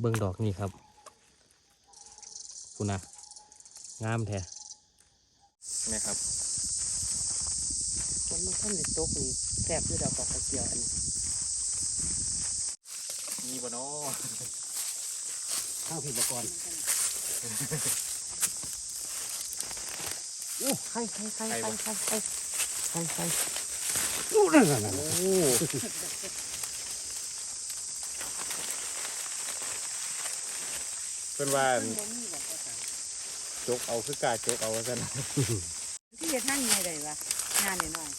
เบิ่งดอกนี่ครับคุณนะงามแท้แม่ครับคนมันขั้นในตกนี่แซ่บด้วยดอกดอกกระเจียวอันนี้มีบ่เนาะข้าวผิดมาก่อนโอ้ไข่ไข่ไข่ไข่ไข่ไข่ไข่ไข่โอ้นั่นนั่นนั่นโอ้ เพิ่นว่าจกเอาคือกาจกเอาว่าซั่นที่จะทั้งไงเลยวะงานหน่อย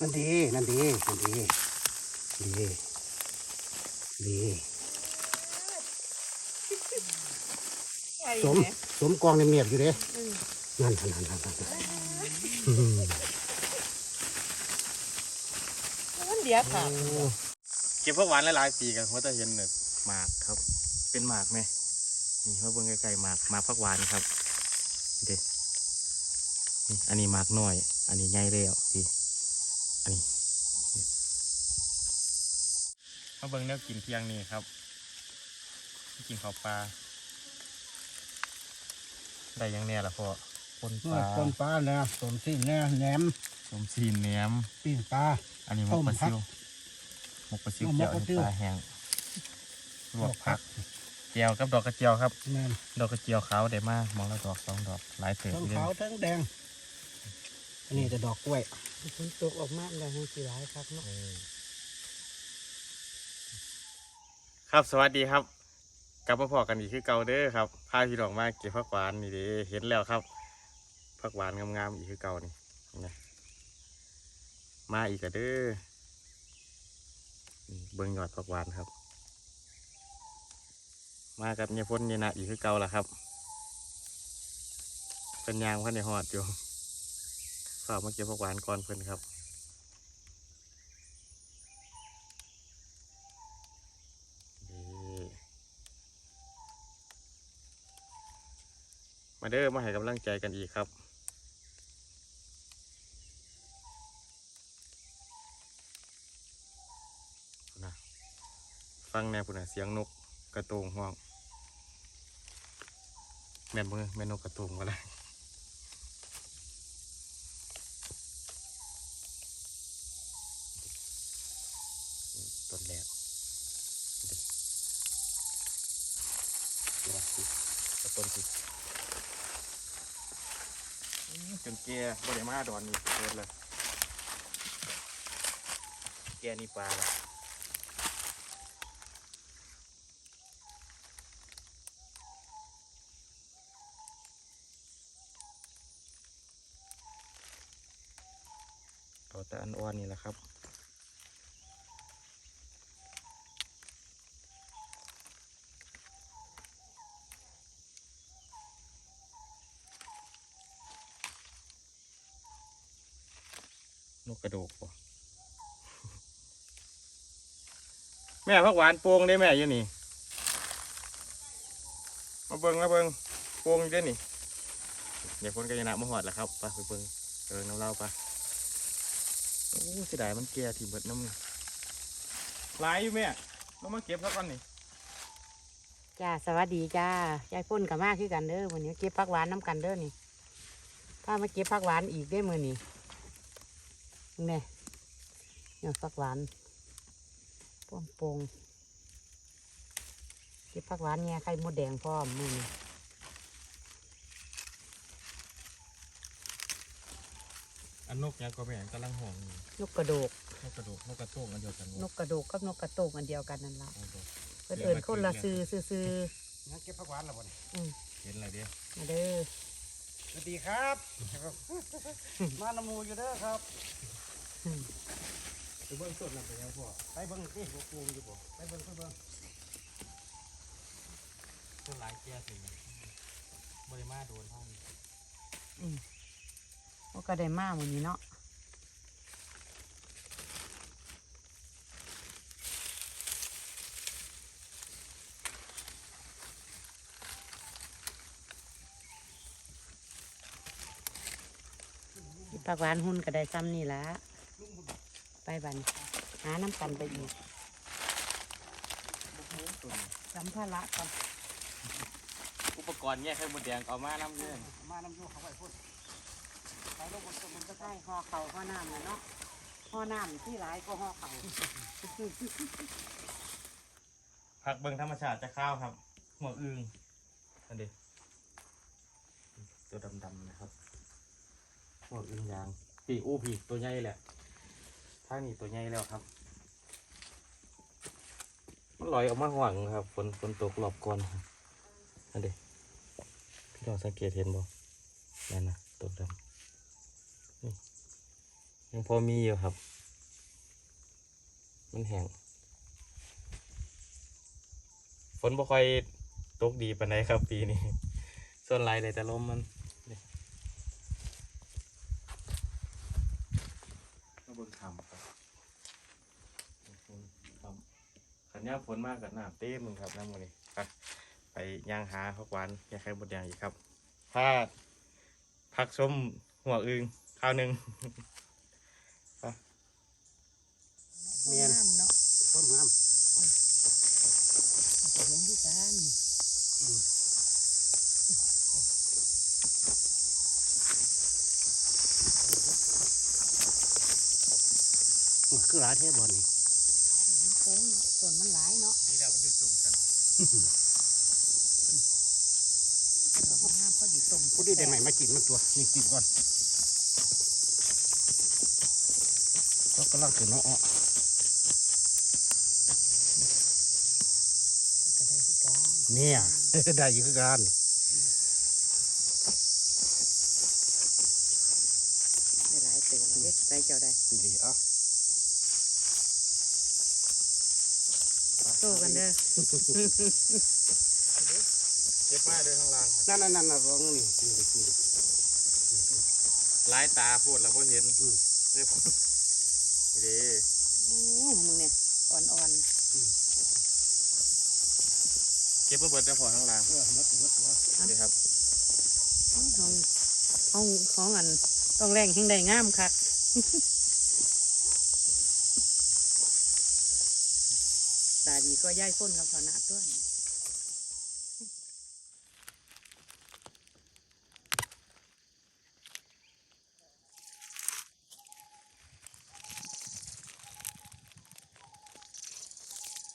นั่นดีนั่นดีนั่นดีดีดีสมสมกองในเมียบอยู่เด้นั่นนั่นนั่นนั่นนั่นมันเดียวค่ะเก็บผักหวานหลายๆปีกันเพราะจะเห็นเนี่ยหมากครับ เป็นหมากไหม นี่มาเบิ่งไกลๆหมากหมากผักหวานครับนี่เด้นี่อันนี้หมากน้อย อันนี้ใหญ่แล้วพี่อันนี้มาเบิ่งแนวกินเที่ยงนี่ครับ กินข้าวปลาได้หยังแน่ล่ะพ่อปนปลาต้นปลาเนี่ยสมสิ่งเนี่ยแหนมสมซีนแหนมปิ้งปลาอันนี้หมกต้มปลาผัซิกวหมกปลาซิวเอาหมเจีกยวปลาซิวปลาแห้งลวกผัก เจียวกับดอกกระเจียวครับ แม่นดอกกระเจียวขาวได้มากมองละดอกสองดอกหลายเถิดทั้งเลยขาวทั้งแดง อันนี้จะดอกกล้วยฝนตกออกมาแล้วให้สีร้ายครับเนาะครับสวัสดีครับ กลับมาพอกันอีกคือเก่าเด้อครับพาพี่น้องมาเก็บผักหวานนี่เด้เห็นแล้วครับผักหวานงามๆอีกคือเก่านี่เห็นไหมมาอีกกะเด้อนี่เบิ่งยอดผักหวานครับ มากับเนี่ยพ้นเนี่ยนะอีกคือเก่าล่ะครับ เป็นยางพันในหอดอยู่ฝากมาเก็บผักหวานก่อนเพิ่อนครับมาเด้อมาให้กำลังใจกันอีกครับนะฟังแนวปุ่นเสียงนกกระโตงห้อง แม่นมือแม่นกกระโตงก็ได้ต้นแรกดูนะสิต้นสิจนแกบริมาดอนนี่เกิดเลยแกนี่ปลาละเอาแต่อันอ่อนนี่แหละครับ น กระโดกบ่แม่พักหวานโป่งได้แม่อยู่นี่ มาเบิ่งมาเบิ่งโป่งอยู่เด้นี่เดี๋ยวคนก็จะนะมาหอดแล้วครับไปไปเบิ่งเออน้ำเล่าไปโอ้เสียดายมันแก่ที่เบิดน้ำหลายอยู่แม่เรามาเก็บแล้วก่อนนี่จ้าสวัสดีจ้ายายพ่นกับมากคือกันเด้อวันนี้เก็บผักหวานน้ำกันเด้อนี่ถ้ามาเก็บผักหวานอีกได้มือนี่ นี่เนี่ยผักหวานป้อมโปงเก็บผักหวานเนี่ยไข่มดแดงพร้อมมือนี่อันนกยังก็แม่กำลังห่วงอยู่นกกระโดก นกกระโดกนกกระโตงอันเดียวกันนกกระโดกกับนกกระโตกอันเดียวกันนั่นละเอาบ่เพิ่นเอิญคนละซื้อซื้อซื้องั้นเก็บผักหวานแล้วบ่นี่อืมเห็นอะไรเดียวมาเด้อสวัสดีครับ มาน้ำมูอยู่เด้อครับ ไปเบิ้งสดหนั่นไปยังพ่อไปเบิ้งสิหัวปูมอยู่บ่ไปเบิ้งไปเบิ้งต้นหลายแก่สิบริมาโดนห้องมันก็ได้มากวันนี้เนาะปากหวานหุ่นก็ได้ซ้ำนี่ละ ไปบันหาน้ำกันไปอีกต้นนี้สัมภาระก่อนอุปกรณ์แยกไข่มดแดงเอามาน้ำเยื่อมาน้ำยูเขาไว้พุ่นไปลงบนต้นมันก็ใช่ห่อเข่าห่อน้ำนะเนาะห่อน้ำที่ร้ายก็ห่อเข่าผักเบิงธรรมชาติจะข้าวครับ หัวอึงอันเดีตัวดำๆนะครับหัวอึงยางปีอู้ผีตัวใหญ่แหละท่างนี้ตัวใหญ่แล้วครับ มันลอยออกมาหวังครับฝนฝนตกรอบก่อนครับอันเดีพี่น้องสังเกตเห็นบ่นั่นนะตัวดำนี่ยังพอมีอยู่ครับ มันแห้งฝนบ่ค่อยตกดีปานใดครับปีนี้ส่วนหลายเลยแต่ลมมันนี่มาเบิ่งคำครับคำขัน ย่ามฝนมากกับน้ำเต้มึงครับน้ำมันนี่ครับไปย่างหาพักหวานยาไข่บดแดงอีกครับถ้าพักส้มหัวอึงข้าวหนึ่งเมียนเนาะต้นน้จะเห็นด้วยกันำคือหลายเทบอลนี่ โค้งเนาะต้นมันหลายเนาะนี่แหละมันอยู่จุ่มกันดอกงามพอดีต้มพูดได้ไหมมากินมันตัวนี่กินก่อนก็กำลังขึ้นเนาะอ้อก็ได้ที่กันเนี่ยได้อยู่คือกันได้หลายเติมเลยได้เจ้าได้ดีอะ โตกันเด้อเก็บมาด้วยข้างล่างครับนั่นนั่นนั่นร้องนี่นี่นี่ลายตาพูดแล้วพอเห็นอืมเรียกดีโอ้มึงเนี่ยอ่อนเก็บมาเบิดได้พอข้างล่างเออมัดมัดหัวนี่ครับๆของของของอันต้องแรงแห่งใดงามคัก ตาดีก็ย้ายพ้นกับพนะตัวนี้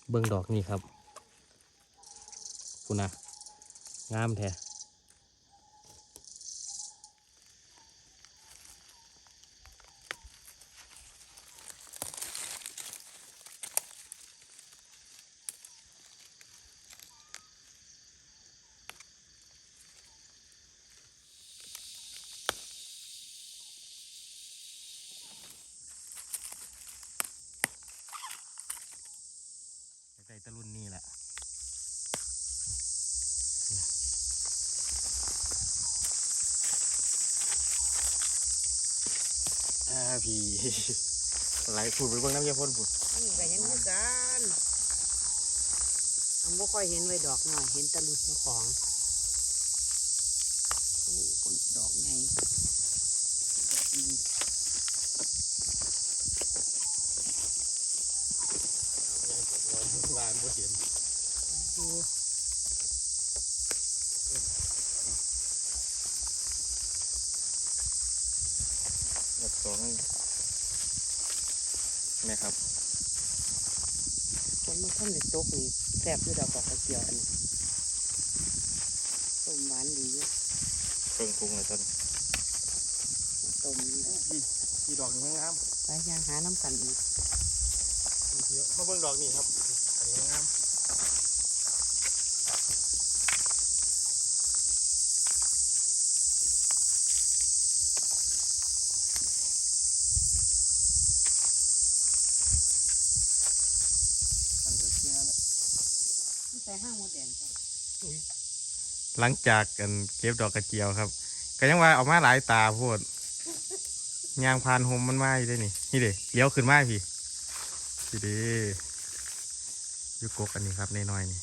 เบิ่งดอกนี่ครับคุณนะงามแท้ใจตะลุนนี่แหละ อ่า พี่อะไรพูดไปเบิ่งน้ำยาพ่นพูดนี่ก็เห็นคือกันอังบ่ค่อยเห็นไว้ดอกหน่อย เห็นแตะลุดเจ้าของ โอ้ผลดอกไงดอกดี ลานบ่เห็น ดู แบบสองแม่ครับ ผลมันขึ้นในตกนี่แซ่บด้วยดอกดอกกระเจียวอันนี้ต้มหวานดีอยู่เบิ่งพุงเลยต้นต้มนี่แล้วนี่นี่ดอกนี้งามไปย่างหาน้ำกันอีกเยอะมาเบิ่งดอกนี่ครับ อันนี้งามอันเดียวเชียแล้ว ใส่ห้างโมเดลจ้ะ หลังจากกันเก็บดอกกระเจียวครับ ก็ยังว่าเอามาหลายตาโพดยางพานโฮมมันมาอยู่ได้นี่นี่เด้เลี้ยวขึ้นมาพี่พี่เด้ยุกกอันนี้ครับน้อยๆนี่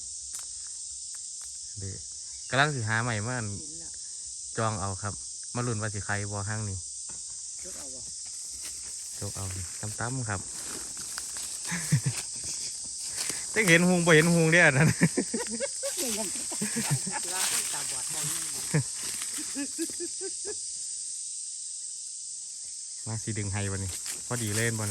เด้กำลังสิหาใหม่เมาอันจองเอาครับ มาลุ่นว่าสิใครบอห้างนี่ยกเอาบ่จกเอาตั้มๆครับจะเห็นหงบ่เห็นหงเด้อนั่นีดึงไฮวันนี้พอดีเล่นบอล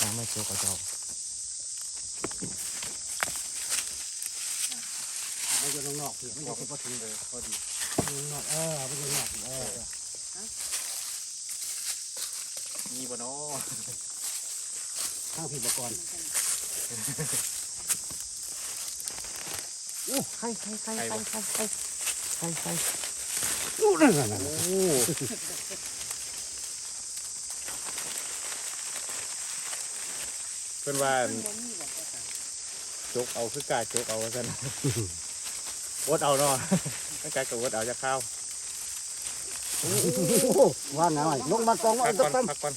ตามมาเชียวกระจอไม่นจะลนอกเพื่ไม่นจะเป็นประเลยพอดีลนอกเออไม่นจะนอกเออมีบ่เนาะข้าวผิดบกอนโอ้ใครใครใครใครใคร ใครใครใครโอ้นั่นนั่นนั่นโอ้เพื่อนว่าจกเอาคือกาจกเอาว่าซั่นวดเอาเนาะไม่กายกับวดเอาจะเข้าวโอ้โหว่างไงลงมากองพัมากก่อนตั้มพักก่อน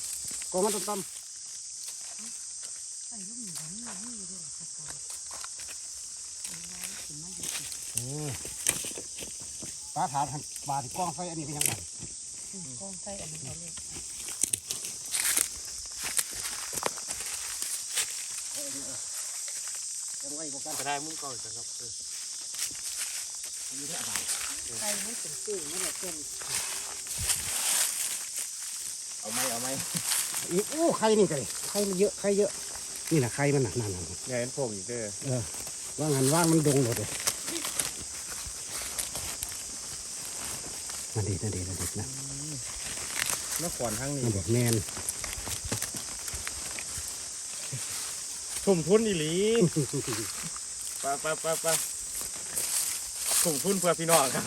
กองมันตั้มใส่ลูกหมูนี่นี่ด้วยล่ะครับสิมาอ ยู่สิเออปลาถาดหันปลาที่กองไฟอันนี้เป็นยังไงกองใส่อันนี้เอาเลยยังไงบอกกันจะได้มุ้งก่อนกันครับอยู่ที่อ่างใส่ให้เป็นซื่อไม่ได้เป็นเอาไหมเอาไหมอีกโอ้ไข่นี่กันเลยไข่มันเยอะไข่เยอะ นี่นะไข่มันน่ะนั่นนั่นอย่าเห็นพวกอีกเด้อเออว่างานว่างมันดงหมดเลย นั่นดีนั่นดีนั่นดีนะแล้วขวานทั้งนี้มันบอกแมนทุ่มทุนอีหลีไปไปไปไปทุ่มทุนเพื่อพี่น้องครับ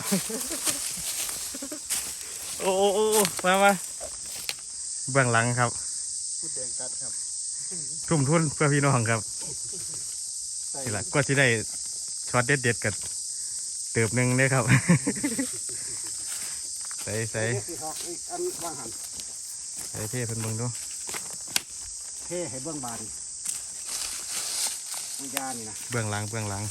โอ้โอ้โอ้โอ้มามาเบื้องหลังครับพูดแดงกัดครับ ทุ่มทุนเพื่อพี่น้องครับนี่แหละก็จะได้ช็อตเด็ดเด็ดๆกับเติบหนึ่งเนี่ยครับ ใส่ใส่อันว่างหันใส่เทเพิ่นเบิ่งดูเท่ให้เบื้องบานวิญญาณนี่นะเบื้องหลังเบื้องหลัง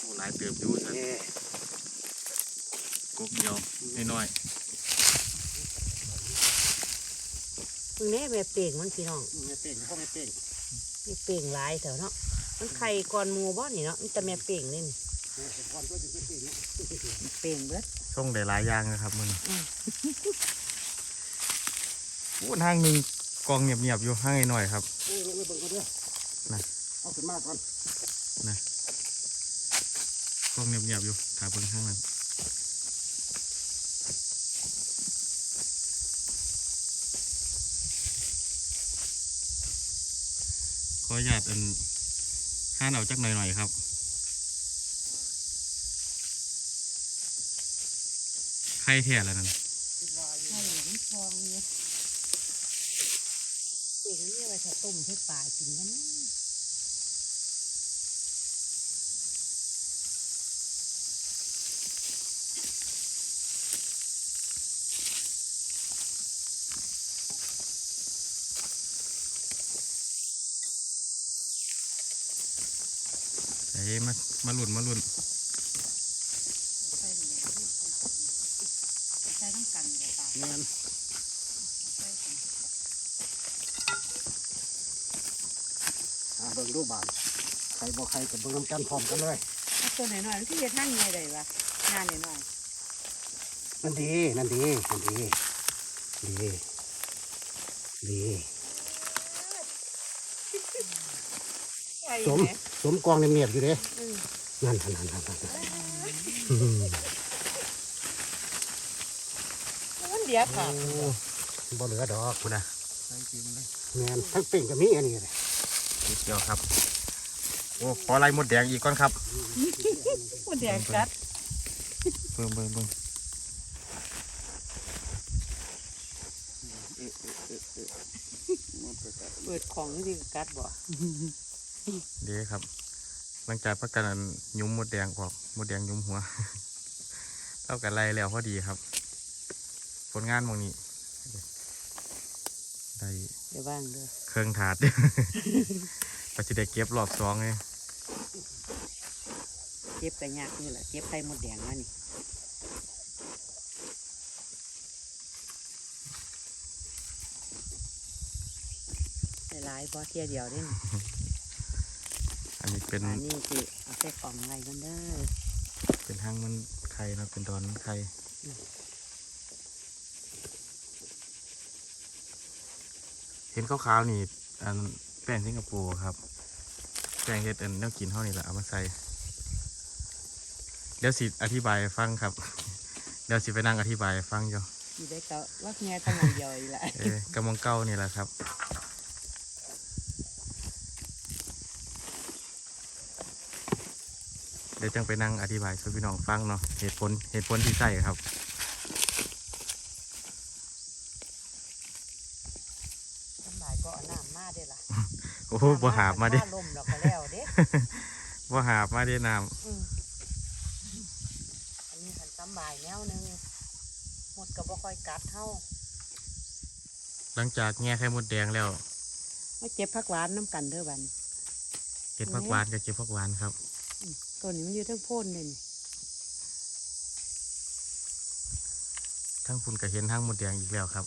โอ้หลายเติบอยู่สันเท่กุ๊กเดียวน้อยตรงนี้แม่เป่งมันพี่น้องไม่เป่งเขาไม่เป่งมีเป่งหลายแถวเนาะ มันไข่ก่อนหมูบ่นี่เนาะมันแต่แม่เป่งนี่นี่ก่อนก็จะเป่งเนาะเป่งเบิดๆส่งได้หลายอย่างนะครับมึงอืมโอ้ทางหนึ่งกองเงียบๆอยู่ห้างหน่อยๆครับเอ้ยไม่เบิ่งก็เด้อนะเอาขึ้นมาก่อนกองเงียบๆอยู่ขาเบิ่งข้างนั้นขออนุญาตอัน ห้านเอาจักหน่อยๆครับไข่แท้แล้วนั่นไข่มันฟองเนี่ยเป่งนี่เอาไว้ถ้าต้มให้ปลากินกันนะ มามาหลุนมาหลุนใส่นี่ใส่น้ำกันเลยตาแมนใส่กันอ่าเบิ่งรูปบานใครบอกใครกับเบิ่งน้ำกันพร้อมกันเลยเอาตัวไหนหน่อยๆมันที่จะทั้งยังไงได้วะงานหน่อยนั่นดีนั่นดีนั่นดีดีดีๆไข่สมแห สมกองเงียบๆอยู่เด้นั่นนั่นนั่นนั่นนั่นอืมมันเดียวค่ะบ่เหลือดอกคุณนะแมนทั้งเป่งกับมีอันนี้เลยนิดเดียวครับ โอ้ขอไล่มดแดงอีกก่อนครับมันเดียวกัดเบิ่งเบิ่งเบิ่งเปิดของนี่กัดบ่ เดี๋ยวครับ หลังจากพักกันอันยุ้มมดแดงออกมดแดงยุ้มหัวเท่ากันไล่แล้วพอดีครับ ผลงานหมองนี้ได้เดี๋ยวบ้างเด้อเครื่องถาดก็จะได้เก็บรอบสองเลยเกก็บไปยากนี่แหละเก็บไข่มดแดงมานี่หลายๆพอเทียเดียวเด้ นอันนี้เป็นอันนี้สิเอาใส่กล่องไว้กันเด้อเป็นห้างมันไข่เนาะเป็นดอนมันไข่อืมเห็นขาวๆนี่อันแป้งสิงคโปร์ครับแป้งเฮ็ดอันแนวกินเท่านี่แหละเอามาใส่เดี๋ยวสิอธิบายให้ฟังครับ เดี๋ยวสิไปนั่งอธิบายให้ฟังอยู่อยู่ได้ก็ว่าเมียทำงานเดียวอีกแหละเออกำมองเก้านี่แหละครับ เดี๋ยวจังไปนั่งอธิบายช่วยพี่น้องฟังเนาะเหตุผลเหตุผลที่ใส่ครับสำบายก็เอาน้ำมาเด้อล่ะโอ้โหบ่หาบมาเด้ ลมแล้วก็แล้วเด้ บ่หาบมาเด้น้อืมอันนี้คันสำบายแนวหนึงหมดก็บ่ค่อยกัดเท่าำหลังจากแง่ไข่มดแดงแล้วมาเก็บผักหวานน้ำกันเด้อบัดนเก็บผักหวานกับเก็บผักหวานครับ ตัวนี้มันอยู่ทั้งโพ่นเลยนี่ทั้งพุ่นกับเห็นทั้งมดแดงอีกแล้วครับ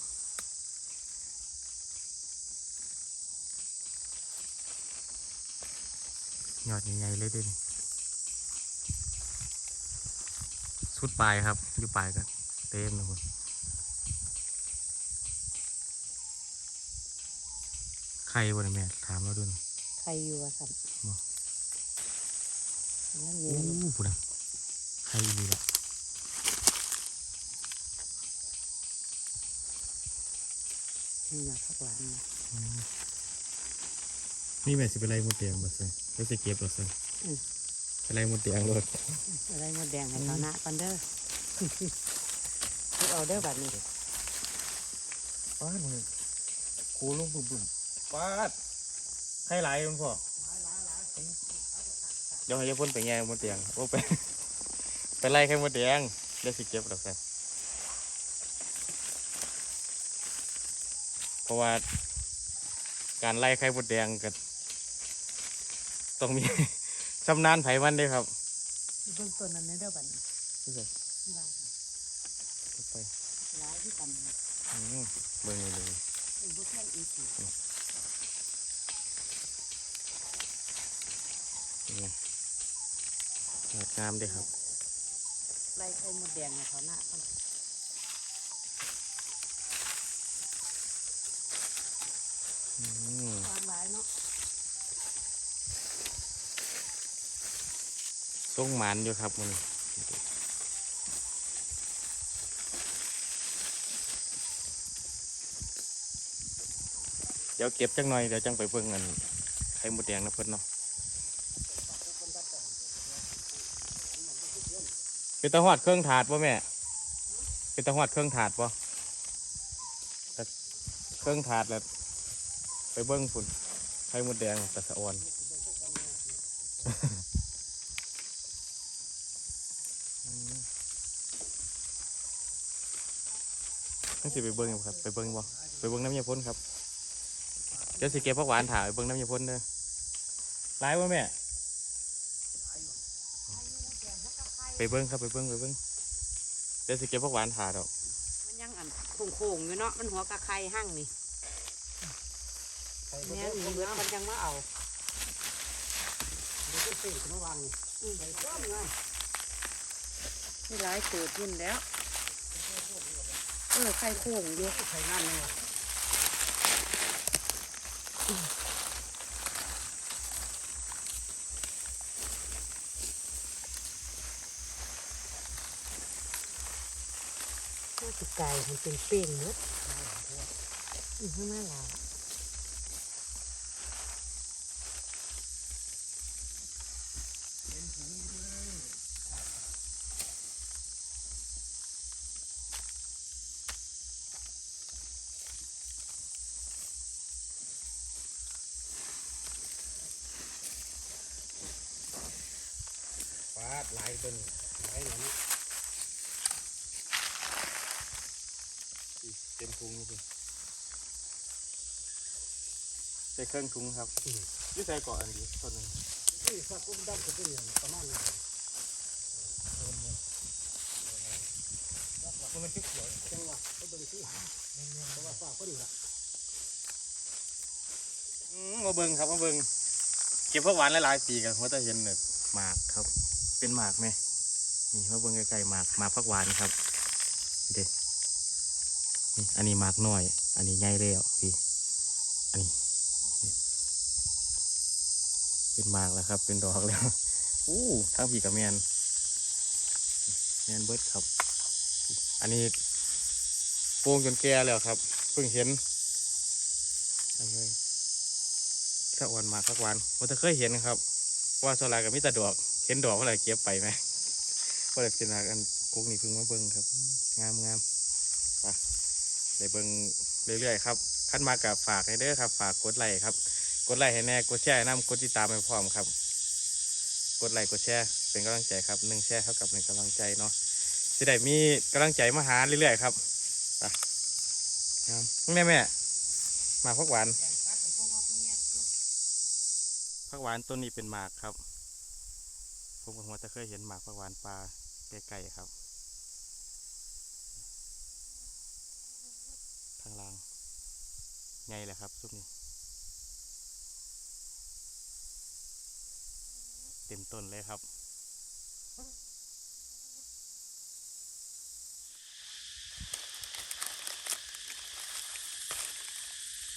ยอดใหญ่ๆเลยเด้นี่สุดปลายครับ อยู่ปลายกันเต็มเลยคุณใครวะเนี่ยแม่ถามเราด้วยนะใครอยู่ว่าสั่นบ่นั่นเอ โอ้งพูดนะใครดีละนี่นะผักหวานนะอืมนี่แม่สิเป็นไรมดแดงบ่ใส่แล้วจะเก็บบ่ใส่เป็นไรมดแดงเลยอะไรมดแดงให้เขาหน้ากันเด้อเอาเด้อบัดนี้ป้าดมันคูลงบุ่มบุ่มป้าดใครหลายมันพ่อ เดี๋ยวให้ยายพ่นไปแง่มดแดงโอ้ไปไปไล่ไข่มดแดงเดี๋ยวสิเก็บดอกใส่เพราะว่าการไล่ไข่มดแดงก็ต้องมีชำนาญไผมันเด้วยครับเบื้องต้นนั้นเด้อบัดนี้นี่เลยว่าไปหลายที่กันอืมเบิ่งเลยเลยเป็นพวกแค่อีกที นี่ งามด้วยครับไล่ไข่มดแดงให้เขาหน้ากันอืมความหลายเนาะส่งหมันอยู่ครับมันเดี๋ยวเก็บจังหน่อยเดี๋ยวจังไปเบิ่งกันไข่มดแดงนะเพิ่อนเนาะ เป็นตะหอดเครื่องถาดป่ะแม่ เป็นตะหอดเครื่องถาดป่ะแต่เครื่องถาดแล้วไปเบิ่งฝุ่นไข่มดแดงตะสะออนนั่นสิไปเบิ้งอยู่ครับ ไปเบิ้งบ่ไปเบิ้งน้ำยาพ่นครับเดี๋ยวสิเก็บผักหวานถ่ายไปเบิ้งน้ำยาพ่นเด้อร้ายวะแม่ ไปเบิ้งครับไปเบิ้งไปเบิ้งเดี๋ยวสิเก็บผักหวานถ่ายดอกมันยังอันโค้งๆอยู่เนาะมันหัวกะไข่หั่งนี่แม่หนีเบิดมันยังมาเอาเดี๋ยวจะซื้อขึ้นมาวางนี่อืมไปซ้อมงานนี่หลายเติบขึ้นแล้ว เออไข่โค้งอยู่ใช้งานนี่วะน่าจะ ไก่มันเป็นเป้งเนอะอือข้างหน้าเราฟาดลายต้น ใส่เครื่องถุงครับยี่ใส่ก่อนอันนี้ตัวหนึ่งนี่สักกุ้งดำก็เป็นประมาณนี้มันเป็นเขียวจังวะก็บริสุทธิ์เพราะว่าฝาก็ดีละมาเบิงครับมาเบิงเก็บพวกหวานหลายๆปีกันเพราะจะเห็นแบบหมากครับ เป็นหมากไหมนี่มาเบิงไกลๆหมากหมากพักหวานครับเด็ดนี่อันนี้หมากน้อย อันนี้ใหญ่แล้วพี่อันนี้ เป็นมากแล้วครับ เป็นดอกแล้วอู้ทั้งผีกับแมนแมนเบิร์ดครับ อันนี้โป่งจนแก่แล้วครับ เพิ่งเห็นอันนี้ถ้าอ่อนมากสักวันว่าจะเคยเห็นครับ ว่าโซลากับมิตรดอก เห็นดอกเมื่อไรเก็บไปไหมว่าแต่จินตนาการกุ๊กนี่เพิ่งมาเบิ้งครับ งามงามไปได้เบิ้งเรื่อยๆครับ ขั้นมากับฝากให้เด้อครับ ฝากกดไลค์ครับ กดไลค์ให้แน่กดแชร์ให้น้ำกดติดตามให้พร้อมครับ กดไลค์กดแชร์เป็นกำลังใจครับหนึ่งแชร์เท่ากับหนึ่งกำลังใจเนาะจะได้มีกำลังใจมาหาเรื่อยๆครับไปงาแม่แม่มาพักหวานผักหวานต้นนี้เป็นหมากครับ ผมกับหัวจะเคยเห็นหมากผักหวานปลาไกลๆครับ ทางล่างไงแหละครับซุปนี้ เต็มต้นเลยครับ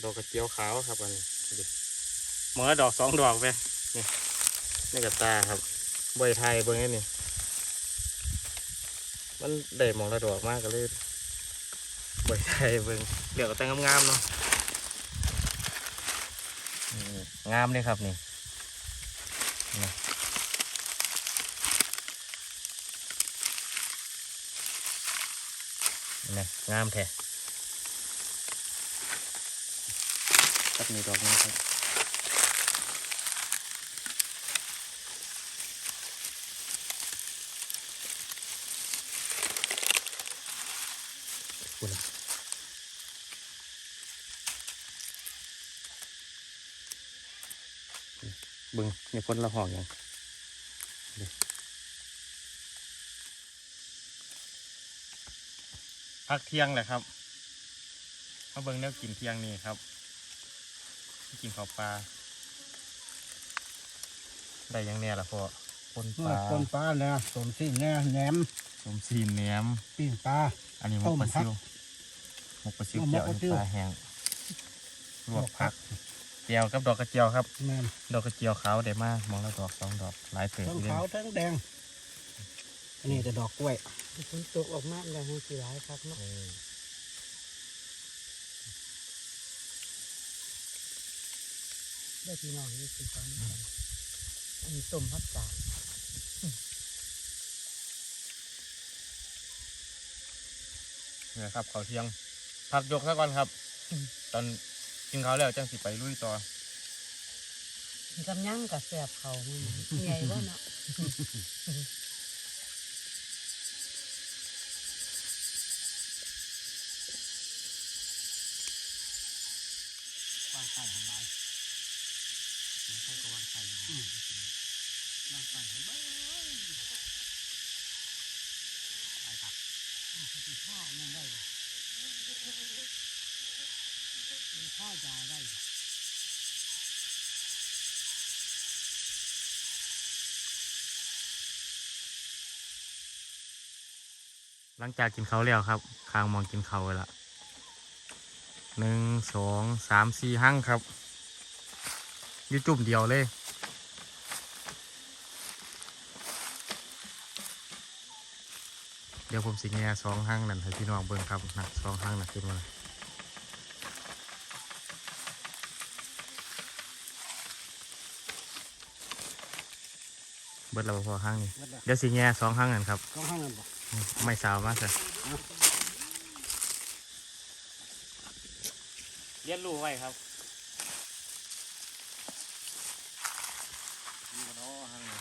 ดอกกระเจียวขาวครับอันนี้ดูหมือดอกสองดอกไปนี่นี่กับตาครับใบไทยเบิ้งนี่นี่มันได้หมองละดอกมากก็เลยใบไทยเบิ้งเหลือกแต่งงามๆเนาะงามเลยครับนี่นี่นี่ งามแท้ครับนี่ดอกนี้ครับคุณเบึงนี่พ้นละห้องยัง พักเที่ยงแหละครับมาเบิ่งแนวกินเที่ยงนี่ครับกินข้าวปลาได้ยังแน่ละพ่อปนปลาต้นปลาเนี่ยต้นที่แน่แหนมสมซีนแหนมปิ้งปลาอันนี้หมกต้มปลาผัซิกวหมกปลาซิวต้มเจียวหมกปลาซิวปลาแห้งลวกผักเจียวกับดอกกระเจียวครับแม่นดอกกระเจียวขาวได้มากมองละดอกสองดอกหลายเติบทั้งอยู่เด้ขาวทั้งแดงอันนี้แต่ดอกกล้วย ฝนตกออกมาแล้วให้สีหลายครับเนาะเออได้พี่น้องนี่คือความกันอันนี้ต้มพัดกาดนี่ครับข้าวเที่ยงพักยกซะก่อนครับ ตอนกินข้าวแล้วจังสิไปลุยต่อกำยังกับแสบเขามันใหญ่ว่าเนาะ วางไข่ของเราวางไข่วางไข่ของเราไปครับมีข้าวนั่นได้เลยมี ข้าวยาได้หลังจากกินเขาแล้วครับ คางมองกินเขาไว้ละหนึ่งสองสามสี่หั่งครับอยูจุ่มเดียวเลยเดี๋ยวผมสิแง่สองหั่งนั่นให้พี่น้องเบิ่งครับนะสองหั่งนะขึ้นมา บิดแล้วบ่พอหั่งนี่วัดละเดี๋ยวสิแง่สองหั่งนั่นครับต้องห้างนั่นบอกไม่สาวมากเลยเรียนรู้ไว้ครับนี่ก็น้อหังเลย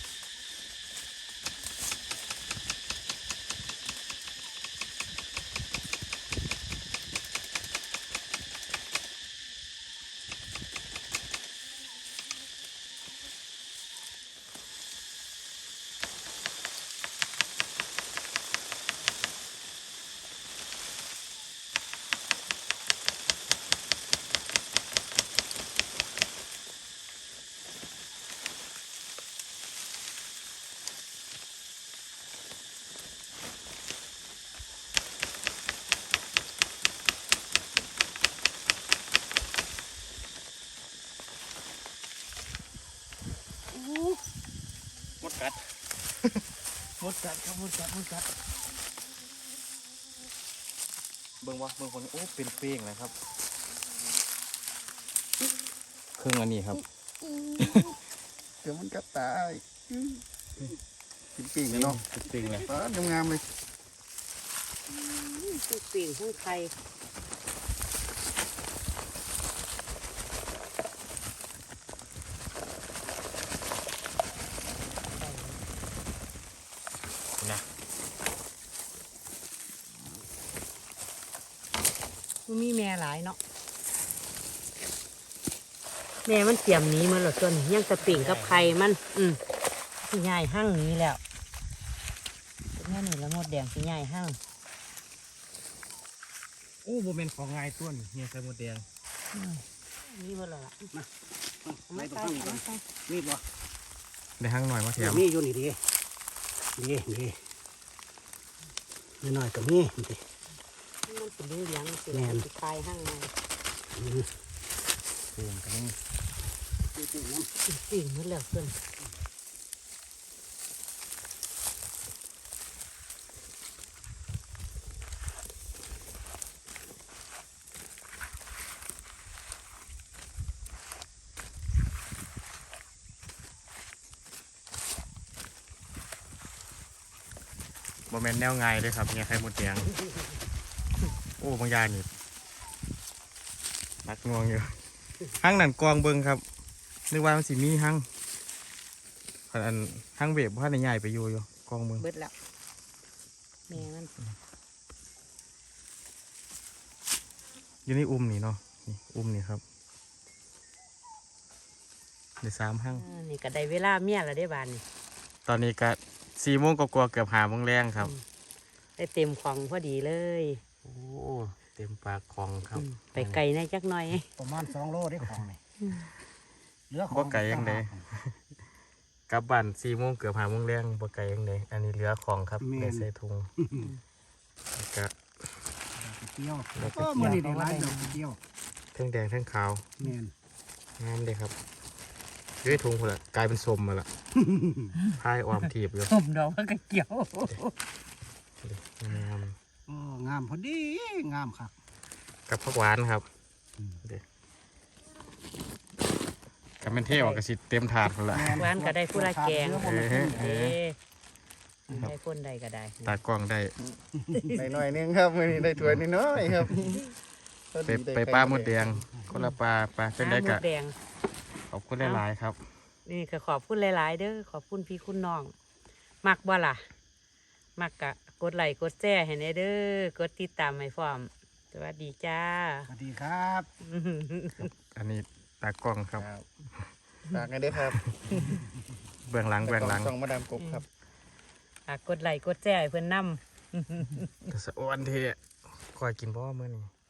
กัดครับมดกัดมดกัดเบิ่งวะเบิ่งคนโอ้เป็นเป้งเลยครับ เครื่องอันนี้ครับเดี๋ยวมันกัดตายกินปีกเลยเนาะเป็นเป้งเลยฟ้างามๆเลยทั้งปีนทั้งไข่นะ มันมีแม่หลาย เนาะแม่มันเตรียมหนี้มาแล้วส่วนยังจะปิ่งกับไข่มัน อืมสิใหญ่ห้างหนี้แล้วแม่นี่ละมดแดงสิใหญ่ห้างโอ้โมเมนของง่ายตัวนี่เนี่ยใส่หมดแดงนี่บ่และล่ะไม่ต้องตั้งก่อนมีดบ่ได้ห้างหน่อยมาแถมมีอยู่นี่ดีดีดีน้อยๆก็มีนี่ดิมัน เป็นเลี้ยงๆสิแม่น สิคายห้างมาอืมเป้งกันนี่มีปีกน้ำสิปิ่งหมันแล้วเพิ่นโมเมนแนวง่ายเลยครับเนี่ยไข่หมดแดง โอ้บางอย่างนี่นักงวงอยู่ห้างนั่นกองเบิงครับนึกว่ามันสิมีห้างอันห้างเบบว่าในใหญ่ไปอยู่อยู่กองเบิงเบิดแล้วแม่มันอยู่ในอุ้มนี่เนาะนี่อุ้มนี่ครับในสามห้างอ่านี่ก็ได้เวลาเมียแล้วได้บานนี่ตอนนี้ก็สี่โมงกว่าๆเกือบหาโมงแรงครับ ได้เต็มของพอดีเลย โอ้เต็มปากของครับอืมไปไกลในจักหน่อย ประมาณสองโลได้ของนี่เหลือของบ่ไก่ยังไดกลับบ้านสี่โมงเกือบหาโมงแรงบ่ไกลยังไดอันนี้เหลือของครับในใส่ถุงแล้วก็เกี่ยวแล้วก็ก็มันนี่ได้หลายดอกเกี่ยวเทั้งแดงเทั้งขาวแม่นงามเลยครับด้วยถุงพุ่นละกลายเป็นสมมาละพายออมทีบอยู่ผมดอกมันก็เกี่ยวงาม โอ้งามพอดีงามครับกับผักหวานครับอืมเด็กกับเป็นเทออกกระสิเต็มถาดพุ่นละหวานก็ได้ผู้ละแกงเออเออเอ้ได้คนใดก็ได้ ตากล้องได้ได้หน่อยนึงครับมื้อนี้ได้ถ้วยน้อยๆครับไปไปปลาหมดแดงคนละปลาปลาเป็นได้หกะมดแดงขอบคุณหลายๆครับ นี่ก็ขอบคุณหลายๆเด้อขอบคุณพี่คุณน้อง มักบ่ล่ะ มักกะ กดไลค์กดแชร์ให้แน่เด้อกดติดตามให้พร้อม สวัสดีจ้า สวัสดีครับอันนี้ตากล้องครับ ฝากกันด้วยครับเบื้องหลังเบื้องหลังช่องมาดามกบครับฝากกดไลค์กดแชร์ให้เพื่อนนำ สะอ้วนเทะคอยกินบ่มื้อนี้อยากก้อย